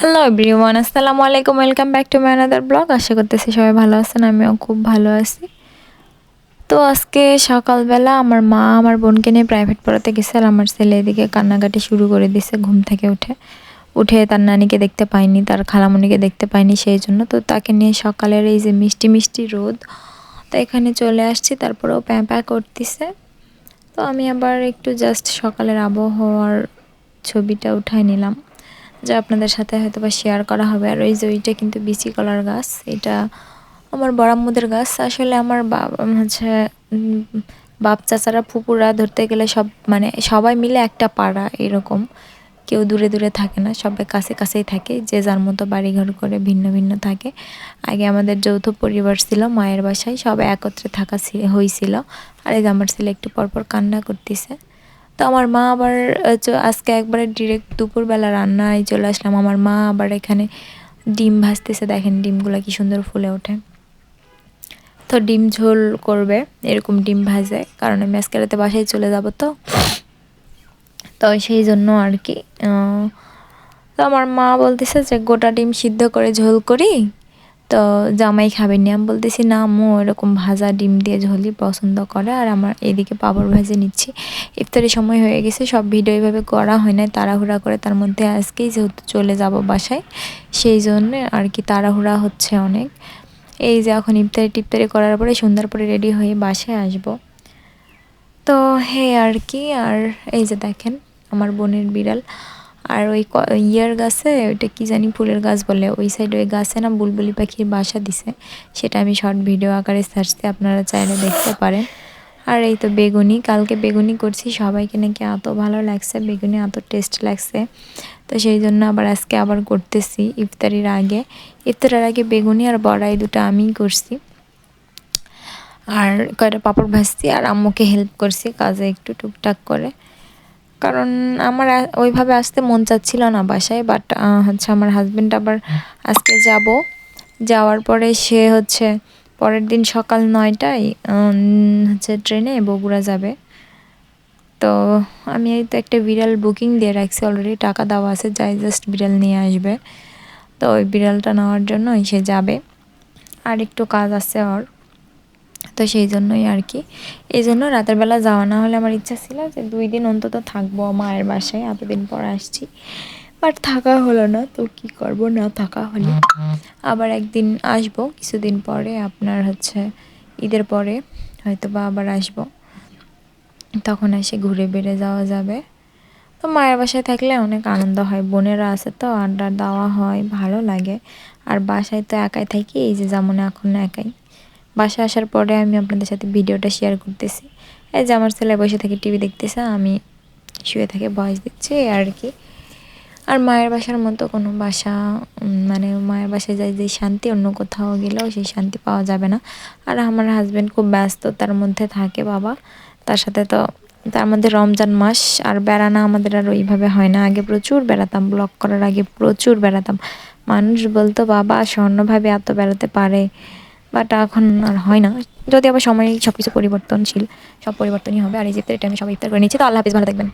Hello everyone আসসালামু আলাইকুম welcome back to my another blog আশা করতেছি সবাই ভালো আছেন, আমিও খুব ভালো আছি। তো আজকে সকালবেলা আমার মা আমার বোনকে নিয়ে প্রাইভেট পড়াতে গেছে আর আমার ছেলে এদিকে কান্নাকাটি শুরু করে দিছে ঘুম থেকে উঠে। উঠে তার নানিকে দেখতে পাইনি, তার খালামণিকে দেখতে পাইনি সেই জন্য। তো তাকে নিয়ে সকালের এই যে মিষ্টি মিষ্টি রোদ, তো এখানে চলে আসছি, তারপরেও প্যাঁ করতেছে। তো আমি আবার একটু জাস্ট সকালের আবহাওয়ার ছবিটা উঠাই নিলাম। যা আপনাদের সাথে হয়তো বা শেয়ার করা হবে। আর ওই যে ওইটা কিন্তু বিচি কলার গাছ, এটা আমার বরাম্মুদের গাছ। আসলে আমার বাবা হচ্ছে বাপ চাচারা ফুপুরা ধরতে গেলে সব মানে সবাই মিলে একটা পাড়া এরকম। কেউ দূরে দূরে থাকে না, সবাই কাছে কাছেই থাকে। যে যার মতো বাড়িঘর করে ভিন্ন ভিন্ন থাকে। আগে আমাদের যৌথ পরিবার ছিল, মায়ের বাসায় সবাই একত্রে থাকা হয়েছিল আর এই আমার ছেলে একটু পরপর কান্না করতেছে। তো আমার মা আবার আজকে একবারে ডিরেক্ট দুপুরবেলা রান্নায় চলে আসলাম। আমার মা আবার এখানে ডিম ভাজতেছে। দেখেন ডিমগুলো কি সুন্দর ফুলে ওঠে। তো ডিম ঝোল করবে, এরকম ডিম ভাজে। কারণ আমি আজকে রাতে বাসায় চলে যাব তো। তো সেই জন্য আর কি তো আমার মা বলতেছে যে, গোটা ডিম সিদ্ধ করে ঝোল করি। তো জামাই খাবেন নি। আমি বলতেছি, না আম্মু এরকম ভাজা ডিম দিয়ে ঝোলই পছন্দ করে, আর আমার এদিকে পাপড় ভাজে নিচ্ছি। ইফতারের সময় হয়ে গেছে, সব ভিডিও এইভাবে করা হয় না তাড়াহুড়া করে তার মধ্যে আজকেই যেহেতু চলে যাব বাসায়, সেই জন্য আর কি তাড়াহুড়া হচ্ছে অনেক। এই যে এখন ইফতারি টিফতারি করার পরে সুন্দর করে রেডি হয়ে বাসায় আসব। তো হে আর কি, আর এই যে দেখেন, আমার বোনের বিড়াল। আর ওই ইয়ার গাছে, ওইটা কি জানি ফুলের গাছ বলে, ওই সাইডে ওই গাছে না বুলবুলি পাখির বাসা দিছে। সেটা আমি শর্ট ভিডিও আকারে সার্চতে আপনারা চাইলে দেখতে পারেন। আর এই তো বেগুনি, কালকে বেগুনি করছি, সবাইকে নাকি এত ভালো লাগছে, বেগুনি এত টেস্ট লাগছে। তো সেই জন্য আবার আজকে আবার করতেছি ইফতারির আগে। ইফতারের আগে বেগুনি আর বড়াই দুটো আমিই করছি। আর কয়টা পাপড় ভাজছি, আর আম্মুকে হেল্প করছি কাজে একটু টুকটাক করে। কারণ আমার ওইভাবে আসতে মন চাচ্ছিল না বাসায় বাট হচ্ছে আমার হাজব্যান্ড আবার আজকে যাব। যাওয়ার পরে সে হচ্ছে পরের দিন সকাল নয়টায় হচ্ছে ট্রেনে বগুড়া যাবে। তো আমি এই তো একটা বিড়াল বুকিং দিয়ে রাখছি অলরেডি টাকা দেওয়া আছে, যাই জাস্ট বিড়াল নিয়ে আসবে। তো ওই বিড়ালটা নেওয়ার জন্য সে যাবে। আর একটু কাজ আছে ওর। তো সেই জন্যই আর কি। এই জন্য রাতের বেলা যাওয়া না হলে আমার ইচ্ছা ছিল যে দুই দিন অন্তত থাকব মায়ের বাসায়, এতদিন পর আসছি। বাট থাকা হলো না, তো কি করব না থাকা হলে। আবার একদিন আসব, কিছুদিন পরে আপনার হচ্ছে ঈদের পরে হয়তো বা আবার আসব। তখন এসে ঘুরে বেড়ে যাওয়া যাবে। তো মায়ের বাসায় থাকলে অনেক আনন্দ হয়, বোনেরা আছে তো, আড্ডা দেওয়া হয়, ভালো লাগে। আর বাসায় তো একাই থাকি, এই যে যেমন এখন একাই। বাসা আসার পরে আমি আপনাদের সাথে ভিডিওটা শেয়ার করতেছি। এই যে আমার ছেলে বসে থাকে টিভি দেখতেছে, আমি শুয়ে থাকে বয়স দিচ্ছি আর কি আর মায়ের বাসার মতো কোনো বাসা মানে মায়ের বাসায় যাই যে শান্তি, অন্য কোথাও গেলেও সেই শান্তি পাওয়া যাবে না। আর আমার হাজব্যান্ড খুব ব্যস্ত, তার মধ্যে থাকে বাবা। তার সাথে তো, তার মধ্যে রমজান মাস, আর বেড়ানো আমাদের আর ওইভাবে হয় না। আগে প্রচুর বেড়াতাম ব্লগ করার আগে প্রচুর বেড়াতাম। মানুষ বলতো, বাবা, স্বর্ণভাবে এত বেড়াতে পারে। বাট এখন আর হয় না। যদি আবার সময় সব কিছু পরিবর্তনশীল, সব পরিবর্তনই হবে। আর এই যে, এটা আমি সব ইফতার করে নিচ্ছি। তো আল্লাহ হাফিজ, ভালো থাকবেন।